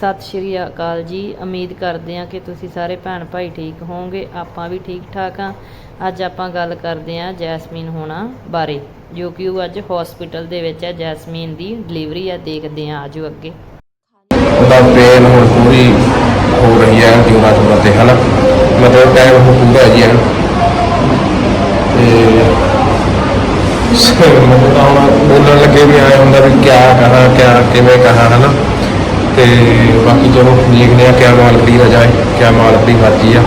ਸਤਿ ਸ਼੍ਰੀ ਅਕਾਲ ਜੀ। ਉਮੀਦ ਕਰਦੇ ਹਾਂ ਕਿ ਤੁਸੀਂ ਸਾਰੇ ਭੈਣ ਭਾਈ ਠੀਕ ਹੋਵੋਗੇ, ਆਪਾਂ ਵੀ ਠੀਕ ਠਾਕ ਹਾਂ। ਅੱਜ ਆਪਾਂ ਗੱਲ ਕਰਦੇ ਹਾਂ ਜੈਸਮੀਨ ਹੋਣਾ ਬਾਰੇ, ਜੋ ਕਿ ਉਹ ਅੱਜ ਹਸਪੀਟਲ ਦੇ ਵਿੱਚ ਹੈ। ਜੈਸਮੀਨ ਦੀ ਡਿਲੀਵਰੀ ਆ ਦੇਖਦੇ ਹਾਂ, ਆਜੋ ਅੱਗੇ। ਉਹਦਾ ਪੇਨ ਹੁਣ ਪੂਰੀ ਹੋ ਰਹੀ ਹੈ ਜਿਉਣਾ ਜੁਣਾ ਤੇ ਹਨਾ। ਮਤਲਬ ਟਾਈਮ ਹੁਣ ਪੂਰਾ ਜੀ ਐਨ ਤੇ ਸ- ਮੈਨੂੰ ਬੋਲਣ ਲੱਗੇ ਵੀ ਆਏ ਹੁੰਦਾ ਵੀ ਕਿਆ ਕਹਾਂ, ਕਿਆ, ਕਿਵੇਂ ਕਹਾਂ, ਹਨਾ। ਤੇ ਬਾਕੀ ਚਲੋ ਦੇਖਦੇ ਆ ਕਿਆ ਮਾਲਕ ਦੀ ਰਜਾ ਹੈ ਕਿਆ ਮਾਲਕ ਦੀ ਮਰਜ਼ੀ ਆ।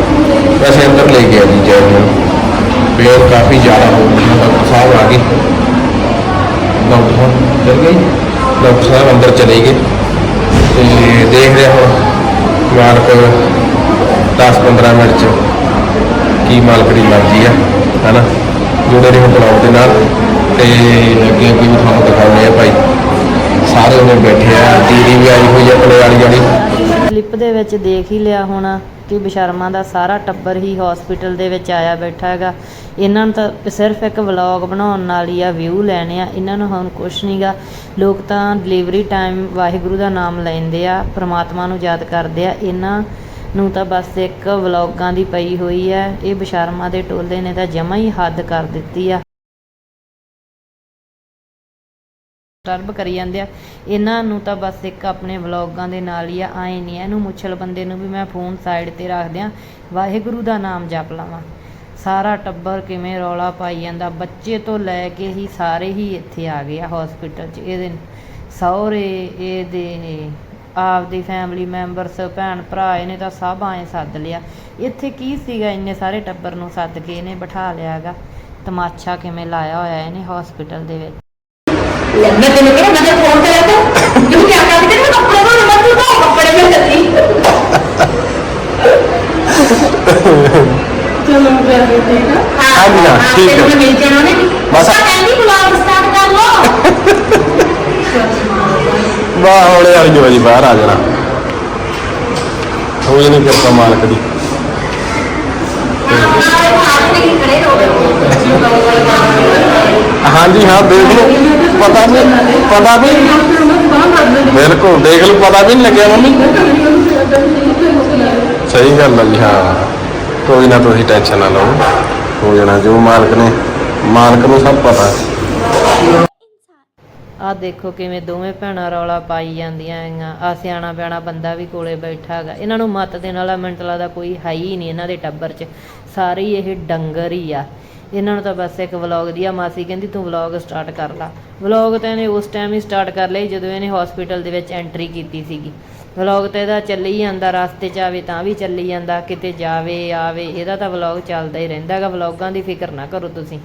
ਵੈਸੇ ਅੰਦਰ ਲੈ ਗਿਆ ਜੀ ਜੈਨ ਨੂੰ। ਪੇਨ ਕਾਫੀ ਜ਼ਿਆਦਾ ਹੋ ਗਿਆ ਡਾਕਟਰ ਸਾਹਿਬ ਆ ਗਏ। ਡਾਕਟਰ ਸਾਹਿਬ ਚਲ ਗਏ? ਡਾਕਟਰ ਸਾਹਿਬ ਅੰਦਰ ਚਲੇ ਗਏ। ਤੇ ਦੇਖ ਰਿਹਾ ਹੁਣ ਮਾਲਕ 10-15 ਮਿੰਟ ਚ ਕੀ ਮਾਲਕ ਦੀ ਮਰਜ਼ੀ ਆ, ਹੈਨਾ? ਜੁੜੇ ਰਹੋ ਬਲੌਗ ਦੇ ਨਾਲ। ਤੇ ਅੱਗੇ ਅੱਗੇ ਵੀ ਤੁਹਾਨੂੰ ਦਿਖਾਉਂਦੇ ਆ ਭਾਈ। ਸਾਰੇ ਉਹਨੇ ਬੈਠੇ ਆ, ਦੀਦੀ ਵੀ ਆਈ ਹੋਈ ਆ ਆਪਣੇ ਵਾਲੀ ਵਾਲੀ ਕਲਿੱਪ ਦੇ ਵਿੱਚ ਦੇਖ ਹੀ ਲਿਆ ਹੋਣਾ ਕਿ ਬਿਸ਼ਰਮਾ ਦਾ ਸਾਰਾ ਟੱਬਰ ਹੀ ਹਸਪੀਟਲ ਦੇ ਵਿੱਚ ਆਇਆ ਬੈਠਾ ਹੈਗਾ। ਇਹਨਾਂ ਨੂੰ ਤਾਂ ਸਿਰਫ ਇੱਕ ਵਲੌਗ ਬਣਾਉਣ ਨਾਲ ਹੀ ਆ ਵਿਊ ਲੈਣੇ ਆ। ਇਹਨਾਂ ਨੂੰ ਹੁਣ ਕੁਛ ਨਹੀਂਗਾ ਲੋਕ ਤਾਂ ਡਿਲੀਵਰੀ ਟਾਈਮ ਵਾਹਿਗੁਰੂ ਦਾ ਨਾਮ ਲੈਂਦੇ ਆ, ਪ੍ਰਮਾਤਮਾ ਨੂੰ ਯਾਦ ਕਰਦੇ ਆ। ਇਹਨਾਂ ਨੂੰ ਤਾਂ ਬਸ ਇੱਕ ਵਲੌਗਾਂ ਦੀ ਪਈ ਹੋਈ ਹੈ ਇਹ ਬਿਸ਼ਰਮਾ ਦੇ ਟੋਲੇ ਨੇ ਤਾਂ ਜਮਾ ਹੀ ਹੱਦ ਕਰ ਦਿੱਤੀ ਆ। ਟਰਬ ਕਰੀ ਜਾਂਦੇ ਆ। ਇਹਨਾਂ ਨੂੰ ਤਾਂ ਬਸ ਇੱਕ ਆਪਣੇ ਵਲੌਗਾਂ ਦੇ ਨਾਲ ਹੀ ਆ, ਆਏ ਨਹੀਂ ਇਹਨੂੰ ਮੁੱਛਲ ਬੰਦੇ ਨੂੰ ਵੀ ਮੈਂ ਫੋਨ ਸਾਈਡ ਤੇ ਰੱਖ ਦਿਆਂ। ਵਾਹਿਗੁਰੂ ਦਾ ਨਾਮ ਜਪ ਲਵਾਂ। ਸਾਰਾ ਟੱਬਰ ਕਿਵੇਂ ਰੌਲਾ ਪਾਈ ਜਾਂਦਾ। ਬੱਚੇ ਤੋਂ ਲੈ ਕੇ ਹੀ ਸਾਰੇ ਹੀ ਇੱਥੇ ਆ ਗਏ ਆ ਹਸਪੀਟਲ 'ਚ। ਇਹਦੇ ਸਹੁਰੇ, ਇਹਦੇ ਆਪਦੀ ਫੈਮਿਲੀ ਮੈਂਬਰਸ ਭੈਣ ਭਰਾ, ਇਹਨੇ ਤਾਂ ਸਭ ਆਏ ਸੱਦ ਲਿਆ। ਇੱਥੇ ਕੀ ਸੀਗਾ? ਇੰਨੇ ਸਾਰੇ ਟੱਬਰ ਨੂੰ ਸੱਦ ਕੇ ਇਹਨੇ ਬਿਠਾ ਲਿਆਗਾ ਤਮਾਸ਼ਾ ਕਿਵੇਂ ਲਾਇਆ ਹੋਇਆ ਇਹਨੇ ਹਸਪੀਟਲ ਦੇ ਵਿੱਚ। मैं तेरे को मैं फोन पे रहता क्यों क्या करती थी मैं कपड़े को मत तू तो कपड़े में करती चलो मैं कर देती हूं हाँ जी, हाँ, ठीक है। मैं मिल जाना ने बस- बस कैंडी गुलाब स्टार्ट कर लो ਵਾਹ ਹੌਲੇ ਵਾਲੀ ਜੋ ਜੀ ਬਾਹਰ ਆ ਜਾਣਾ ਹੋ ਜਾਣੀ ਕਿਰਪਾ ਮਾਲਕ ਦੀ हमारे हाथ में खड़े रहो ਹਾਂਜੀ ਹਾਂ ਦੇਖ ਲਓ ਪਤਾ ਨਹੀਂ ਪਤਾ ਵੀ। ਬਿਲਕੁਲ, ਦੇਖ ਲਓ, ਪਤਾ ਵੀ ਨਹੀਂ ਲੱਗਿਆ ਮੰਮੀ। ਸਹੀ ਗੱਲ ਹੈ ਜੀ, ਹਾਂ। ਕੋਈ ਨਾ ਤੁਸੀਂ ਟੈਨਸ਼ਨ ਨਾ ਲਓ। ਹੋ ਜਾਣਾ ਜੋ ਮਾਲਕ ਨੇ, ਮਾਲਕ ਨੂੰ ਸਭ ਪਤਾ। ਹੈ ਦੇਖੋ ਕਿਵੇਂ ਦੋਵੇਂ ਭੈਣਾਂ ਰੌਲਾ ਪਾਈ ਜਾਂਦੀਆਂ ਹੈਗੀਆਂ। ਆ ਸਿਆਣਾ ਬਿਆਣਾ ਬੰਦਾ ਵੀ ਕੋਲੇ ਬੈਠਾ ਹੈਗਾ। ਇਹਨਾਂ ਨੂੰ ਮਤ ਦੇਣ ਵਾਲਾ ਮਿੰਟਲਾ ਦਾ ਕੋਈ ਹੈ ਹੀ ਨਹੀਂ ਇਹਨਾਂ ਦੇ ਟੱਬਰ 'ਚ। ਸਾਰੇ ਹੀ ਇਹ ਡੰਗਰ ਹੀ ਆ। ਇਹਨਾਂ ਨੂੰ ਤਾਂ ਬਸ ਇੱਕ ਵਲੌਗ ਦੀ ਆ, ਮਾਸੀ ਕਹਿੰਦੀ ਤੂੰ ਵਲੌਗ ਸਟਾਰਟ ਕਰ ਲਾ। ਵਲੌਗ ਤਾਂ ਇਹਨੇ ਉਸ ਟਾਈਮ ਹੀ ਸਟਾਰਟ ਕਰ ਲਈ ਜਦੋਂ ਇਹਨੇ ਹਸਪੀਟਲ ਦੇ ਵਿੱਚ ਐਂਟਰੀ ਕੀਤੀ ਸੀਗੀ। ਵਲੌਗ ਤਾਂ ਇਹਦਾ ਚੱਲੀ ਜਾਂਦਾ, ਰਸਤੇ 'ਚ ਆਵੇ ਤਾਂ ਵੀ ਚੱਲੀ ਜਾਂਦਾ, ਕਿਤੇ ਜਾਵੇ, ਆਵੇ, ਇਹਦਾ ਤਾਂ ਵਲੌਗ ਚੱਲਦਾ ਹੀ ਰਹਿੰਦਾ ਹੈਗਾ। ਵਲੌਗਾਂ ਦੀ ਫਿਕਰ ਨਾ ਕਰੋ ਤੁਸੀਂ।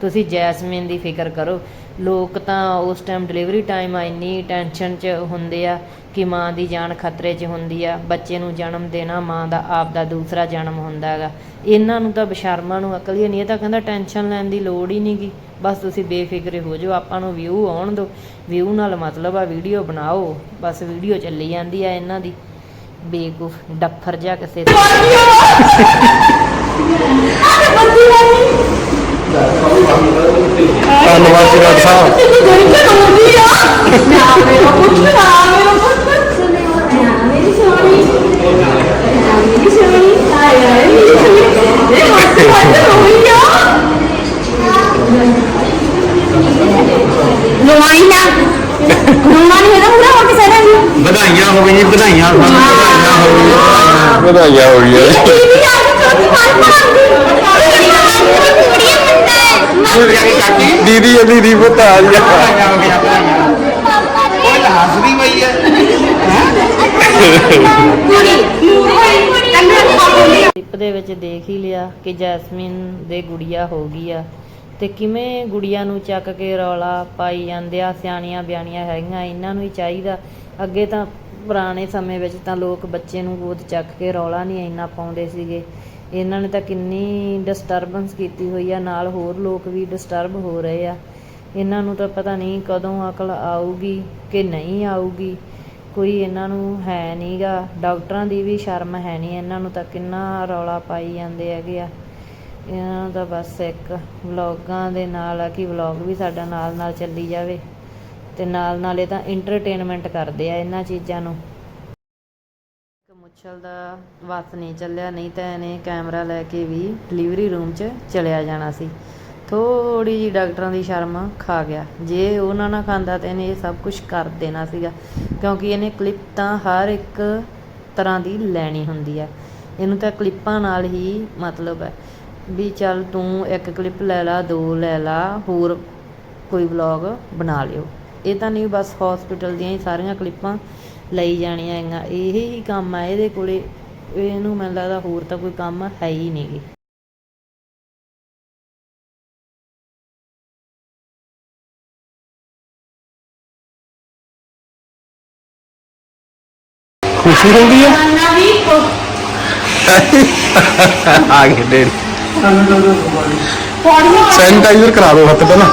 ਤੁਸੀਂ ਜੈਸਮੀਨ ਦੀ ਫਿਕਰ ਕਰੋ। ਲੋਕ ਤਾਂ ਉਸ ਟਾਈਮ ਡਿਲੀਵਰੀ ਟਾਈਮ ਇੰਨੀ ਟੈਨਸ਼ਨ 'ਚ ਹੁੰਦੇ ਆ ਕਿ ਮਾਂ ਦੀ ਜਾਨ ਖਤਰੇ 'ਚ ਹੁੰਦੀ ਆ। ਬੱਚੇ ਨੂੰ ਜਨਮ ਦੇਣਾ ਮਾਂ ਦਾ, ਆਪ ਦਾ ਦੂਸਰਾ ਜਨਮ ਹੁੰਦਾ ਹੈਗਾ। ਇਹਨਾਂ ਨੂੰ ਤਾਂ ਬਸ਼ਰਮਾਂ ਨੂੰ ਅਕਲ ਹੀ ਨਹੀਂ ਇਹ ਤਾਂ ਕਹਿੰਦਾ ਟੈਨਸ਼ਨ ਲੈਣ ਦੀ ਲੋੜ ਹੀ ਨਹੀਂਗੀ ਬਸ ਤੁਸੀਂ ਬੇਫਿਕਰੇ ਹੋ ਜਾਓ, ਆਪਾਂ ਨੂੰ ਵਿਊ ਆਉਣ ਦਿਓ। ਵਿਊ ਨਾਲ ਮਤਲਬ ਆ ਵੀਡੀਓ ਬਣਾਓ। ਬਸ ਵੀਡੀਓ ਚੱਲੀ ਜਾਂਦੀ ਆ ਇਹਨਾਂ ਦੀ। ਬੇਕੂਫ ਡੱਫਰ ਜਾ ਕਿਸੇ ਦਾ ਧੰਨਵਾਦ ਜੀ ਡਾਕਟਰ ਸਾਹਿਬ ਰੋਈ ਨਾ ਨਹੀਂ ਹੈਗਾ ਪੂਰਾ ਹੋ ਕੇ ਸਾਰਾ ਜੀ ਵਧਾਈਆਂ ਹੋ ਗਈਆਂ ਵਧਾਈਆਂ ਵਧਾਈਆਂ ਹੋ ਗਈਆਂ ਵਧਾਈਆਂ ਹੋ ਗਈਆਂ ਜੀ। ਟੀਵੀ ਆ ਕੇ ਚੌਥੀ ਵਾਰ ਮਾਰਦੀ ਦੀਦੀ ਇਹ ਦੀਦੀ ਪੁੱਤ ਆ ਗਿਆ ਵਧਾਈਆਂ ਹੋ। ਪਈ ਹੈ ਕਲਿੱਪ ਦੇ ਵਿੱਚ ਦੇਖ ਹੀ ਲਿਆ ਕਿ ਜੈਸਮੀਨ ਦੇ ਗੁੜੀਆ ਹੋ ਗਈ ਆ। ਤੇ ਕਿਵੇਂ ਗੁੜੀਆ ਨੂੰ ਚੱਕ ਕੇ ਰੌਲਾ ਪਾਈ ਜਾਂਦੇ ਆ, ਸਿਆਣੀਆਂ ਬਿਆਣੀਆਂ ਹੈਗੀਆਂ, ਇਹਨਾਂ ਨੂੰ ਹੀ ਚਾਹੀਦਾ। ਅੱਗੇ ਤਾਂ ਪੁਰਾਣੇ ਸਮੇਂ ਵਿੱਚ ਤਾਂ ਲੋਕ ਬੱਚੇ ਨੂੰ ਗੋਦ ਚੱਕ ਕੇ ਰੌਲਾ ਨਹੀਂ ਇੰਨਾ ਪਾਉਂਦੇ ਸੀਗੇ। ਇਹਨਾਂ ਨੇ ਤਾਂ ਕਿੰਨੀ ਡਿਸਟਰਬੈਂਸ ਕੀਤੀ ਹੋਈ ਆ, ਨਾਲ ਹੋਰ ਲੋਕ ਵੀ ਡਿਸਟਰਬ ਹੋ ਰਹੇ ਆ। ਇਹਨਾਂ ਨੂੰ ਤਾਂ ਪਤਾ ਨਹੀਂ ਕਦੋਂ ਅਕਲ ਆਊਗੀ ਕਿ ਨਹੀਂ ਆਊਗੀ। ਕੋਈ ਇਹਨਾਂ ਨੂੰ ਹੈ ਨਹੀਂਗਾ। ਡਾਕਟਰਾਂ ਦੀ ਵੀ ਸ਼ਰਮ ਹੈ ਨਹੀਂ ਇਹਨਾਂ ਨੂੰ ਤਾਂ ਕਿੰਨਾ ਰੌਲਾ ਪਾਈ ਜਾਂਦੇ ਹੈਗੇ ਆ। ਇਹਨਾਂ ਨੂੰ ਤਾਂ ਬਸ ਇੱਕ ਵਲੌਗਾਂ ਦੇ ਨਾਲ ਆ ਕਿ ਵਲੌਗ ਵੀ ਸਾਡਾ ਨਾਲ ਨਾਲ ਚੱਲੀ ਜਾਵੇ। ਤੇ ਨਾਲ ਨਾਲ ਇਹ ਤਾਂ ਐਂਟਰਟੇਨਮੈਂਟ ਕਰਦੇ ਆ ਇਹਨਾਂ ਚੀਜ਼ਾਂ ਨੂੰ। ਮੁੱਛਲ ਦਾ ਵਸ ਨਹੀਂ ਚੱਲਿਆ, ਨਹੀਂ ਤਾਂ ਇਹਨੇ ਕੈਮਰਾ ਲੈ ਕੇ ਵੀ ਡਿਲੀਵਰੀ ਰੂਮ 'ਚ ਚਲਿਆ ਜਾਣਾ ਸੀ। ਥੋੜੀ ਜੀ ਡਾਕਟਰਾਂ ਦੀ ਸ਼ਰਮ ਖਾ ਗਿਆ। ਜੇ ਉਹਨਾਂ ਨਾ ਖਾਂਦਾ ਤਾਂ ਇਹਨੇ ਇਹ ਸਭ ਕੁਝ ਕਰ ਦੇਣਾ ਸੀਗਾ, ਕਿਉਂਕਿ ਇਹਨੇ ਕਲਿੱਪ ਤਾਂ ਹਰ ਇੱਕ ਤਰ੍ਹਾਂ ਦੀ ਲੈਣੀ ਹੁੰਦੀ ਹੈ ਇਹਨੂੰ ਤਾਂ ਕਲਿੱਪਾਂ ਨਾਲ ਹੀ ਮਤਲਬ ਹੈ ਵੀ ਚੱਲ ਤੂੰ ਇੱਕ ਕਲਿੱਪ ਲੈ ਲਾ, ਦੋ ਲੈ ਲਾ, ਹੋਰ ਕੋਈ ਵਲੌਗ ਬਣਾ ਲਿਓ। ਇਹ ਤਾਂ ਨਹੀਂ, ਬਸ ਹਸਪੀਟਲ ਦੀਆਂ ਹੀ ਸਾਰੀਆਂ ਕਲਿੱਪਾਂ ਲਈ ਜਾਣੀਆਂ ਹੈਗੀਆਂ। ਇਹ ਹੀ ਕੰਮ ਆ ਇਹਦੇ ਕੋਲੇ ਇਹਨੂੰ ਮੈਨੂੰ ਲੱਗਦਾ ਹੋਰ ਤਾਂ ਕੋਈ ਕੰਮ ਹੈ ਹੀ ਨਹੀਂਗੇ ਖੁਸ਼ੀ ਹੋ ਗਈ ਹੈ ਆ ਗਏ ਪੌੜੀਆਂ ਸੈਨੀਟਾਈਜ਼ਰ ਕਰਾ ਦਿਓ ਹੱਥ ਪਹਿਲਾਂ।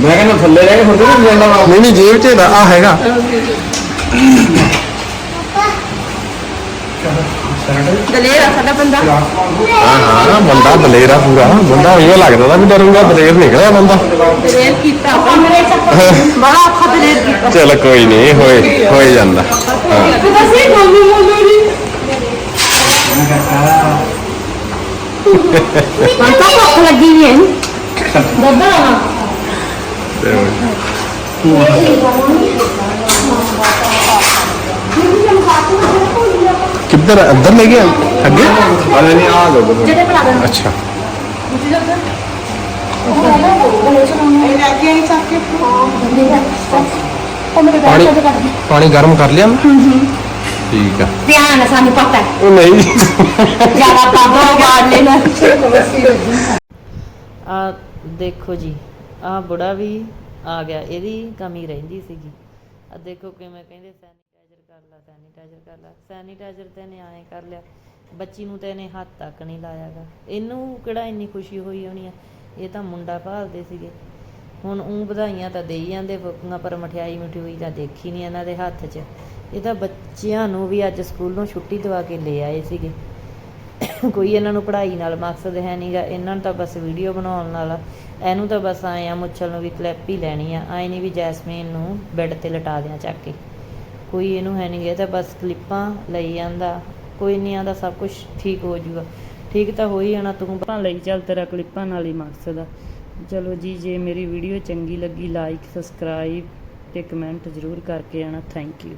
ਮੈਂ ਕਹਿੰਦਾ ਥੱਲੇ ਰਹਿ ਕੇ ਹੁੰਦੇ ਨਾ ਨਹੀਂ ਨਹੀਂ ਜੇਬ 'ਚ ਆ ਹੈਗਾ। ਦਲੇਰ ਆ ਸਾਡਾ ਬੰਦਾ। ਹਾਂ ਹਾਂ ਬੰਦਾ ਦਲੇਰਾ ਪੂਰਾ। ਬੰਦਾ ਇਹ ਲੱਗਦਾ ਤਾਂ ਵੀ ਡਰੂਗਾ ਦਲੇਰ ਨਿਕਲਿਆ ਬੰਦਾ। ਦਲੇਰ ਕੀਤਾ। ਬੜਾ ਔਖਾ ਦਲੇਰ ਕੀਤਾ। ਚਲ ਕੋਈ ਨਹੀਂ ਹੋਏ ਹੋਏ ਜਾਂਦਾ। ਹਾਂ। ਦੱਸੀ ਮੰਮੀ ਮੰਮੀ ਜੀ ਮਨ ਤਾਂ ਭੁੱਖ ਲੱਗੀ ਵੀ ਹੈ ਦੱਦਾ ਨਾ। ਤੇ ਕਿੱਧਰ ਅੰਦਰ ਲੈ ਗਿਆ ਅੱਗੇ? ਅਰੇ ਨਹੀਂ ਆ ਜਾਓ ਜਿਹਦੇ ਬਣਾ। ਦੇਣਾ ਅੱਛਾ ਪਾਣੀ ਪਾਣੀ ਗਰਮ ਕਰ ਲਿਆ ਠੀਕ ਆ। ਧਿਆਨ ਨਾਲ ਸਾਨੂੰ ਪਤਾ ਹੈ। ਉਹ ਨਹੀਂ। ਜ਼ਿਆਦਾ ਪਾਪਾ ਬਾੜ ਲੈਣਾ ਆ ਦੇਖੋ ਜੀ ਆ ਬੁੜਾ ਵੀ ਆ ਗਿਆ। ਇਹਦੀ ਕਮੀ ਰਹਿੰਦੀ ਸੀਗੀ। ਆ ਦੇਖੋ ਕਿਵੇਂ ਕਹਿੰਦੇ ਲਾ ਸੈਨੀਟਾਈਜ਼ਰ ਕਰ ਲਾ। ਸੈਨੀਟਾਈਜ਼ਰ ਤੇ ਇਹਨੇ ਐਂ ਕਰ ਲਿਆ। ਬੱਚੀ ਨੂੰ ਤੇ ਇਹਨੇ ਹੱਥ ਤੱਕ ਨਹੀਂ ਲਾਇਆਗਾ ਇਹਨੂੰ ਕਿਹੜਾ ਇੰਨੀ ਖੁਸ਼ੀ ਹੋਈ ਹੋਣੀ ਆ? ਇਹ ਤਾਂ ਮੁੰਡਾ ਭਾਲਦੇ ਸੀਗੇ। ਹੁਣ ਉਹ ਵਧਾਈਆਂ ਤਾਂ ਦੇਈ ਜਾਂਦੇ ਫੁੱਕੀਆਂ ਪਰ ਮਠਿਆਈ ਮਠਿਆਈ ਤਾਂ ਦੇਖੀ ਨਹੀਂ ਇਹਨਾਂ ਦੇ ਹੱਥ 'ਚ। ਇਹ ਤਾਂ ਬੱਚਿਆਂ ਨੂੰ ਵੀ ਅੱਜ ਸਕੂਲੋਂ ਛੁੱਟੀ ਦਵਾ ਕੇ ਲੈ ਆਏ ਸੀਗੇ। ਕੋਈ ਇਹਨਾਂ ਨੂੰ ਪੜ੍ਹਾਈ ਨਾਲ ਮਕਸਦ ਹੈ ਨਹੀਂਗਾ ਇਹਨਾਂ ਨੂੰ ਤਾਂ ਬਸ ਵੀਡੀਓ ਬਣਾਉਣ ਨਾਲ। ਇਹਨੂੰ ਤਾਂ ਬਸ ਆਏ ਆ, ਮੁੱਛਲ ਨੂੰ ਵੀ ਕਲਿੱਪ ਹੀ ਲੈਣੀ ਆ। ਆਏ ਨਹੀਂ ਵੀ ਜੈਸਮੀਨ ਨੂੰ ਬੈੱਡ ਤੇ ਲਟਾ ਦਿਆਂ ਚੱਕ ਕੇ। ਕੋਈ ਇਹਨੂੰ ਹੈ ਨਹੀਂ ਇਹ ਤਾਂ ਬਸ ਕਲਿੱਪਾਂ ਲਈ ਜਾਂਦਾ। ਕੋਈ ਨਹੀਂ ਆਂਦਾ ਸਭ ਕੁਝ ਠੀਕ ਹੋ ਜੂਗਾ। ਠੀਕ ਤਾਂ ਹੋ ਹੀ ਜਾਣਾ, ਤੂੰ ਭਾਂ ਲਈ ਚੱਲ ਤੇਰਾ ਕਲਿੱਪਾਂ ਨਾਲ ਹੀ ਮਕਸਦ ਆ ਚਲੋ ਜੀ, ਜੇ ਮੇਰੀ ਵੀਡੀਓ ਚੰਗੀ ਲੱਗੀ ਲਾਈਕ ਸਬਸਕ੍ਰਾਈਬ ਤੇ ਕਮੈਂਟ ਜ਼ਰੂਰ ਕਰਕੇ ਆਣਾ। Thank you